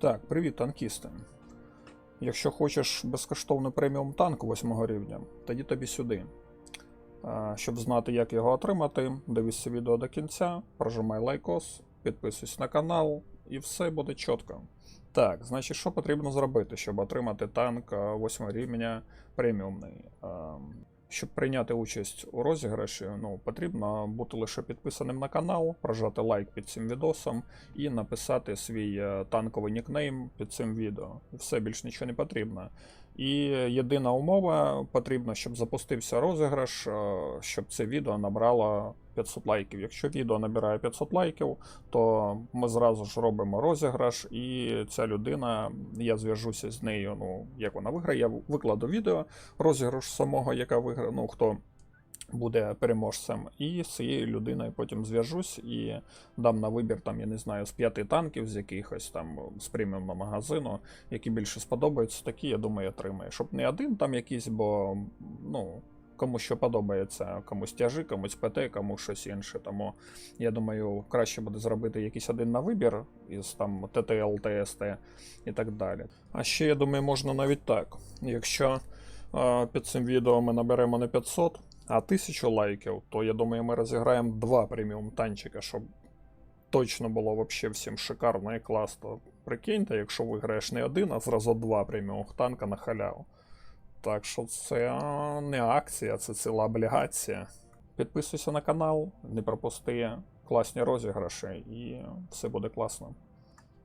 Так, привіт, танкісти. Якщо хочеш безкоштовний преміум танк 8 рівня, тоді тобі сюди. Щоб знати, як його отримати, дивись відео до кінця, прожимай лайкос, підписуйся на канал, і все буде чітко. Так, значить, що потрібно зробити, щоб отримати танк 8 рівня преміумний? Щоб прийняти участь у розіграші, ну, потрібно бути лише підписаним на канал, прожати лайк під цим відосом і написати свій е, танковий нікнейм під цим відео. Все більш нічого не потрібно. І єдина умова потрібно, щоб запустився розіграш, е, щоб це відео набрало 500 лайків. Якщо відео набирає 500 лайків, то ми зразу ж робимо розіграш, і ця людина, я зв'яжуся з нею. Ну, як вона виграє, я викладу відео розіграш самого, яка виграє, ну хто буде переможцем, і з цією людиною потім зв'яжусь і дам на вибір, там, я не знаю, з п'яти танків, з якихось там з преміумного магазину, які більше сподобаються, такі, я думаю, отримає. Щоб не один там якийсь, бо ну. Кому що подобається, комусь тяжі, комусь ПТ, комусь щось інше. Тому я думаю, краще буде зробити якийсь один на вибір із там ТТЛ, ТСТ і так далі. А ще я думаю, можна навіть так. Якщо е, під цим відео ми наберемо не 500, а 1000 лайків, то я думаю, ми розіграємо два преміум танчика, щоб точно було вообще всім шикарно і класно. Прикиньте, якщо виграєш не один, а зразу два преміум танка на халяву. Так що це не акція, це ціла облігація. Підписуйся на канал, не пропусти класні розіграші, і все буде класно.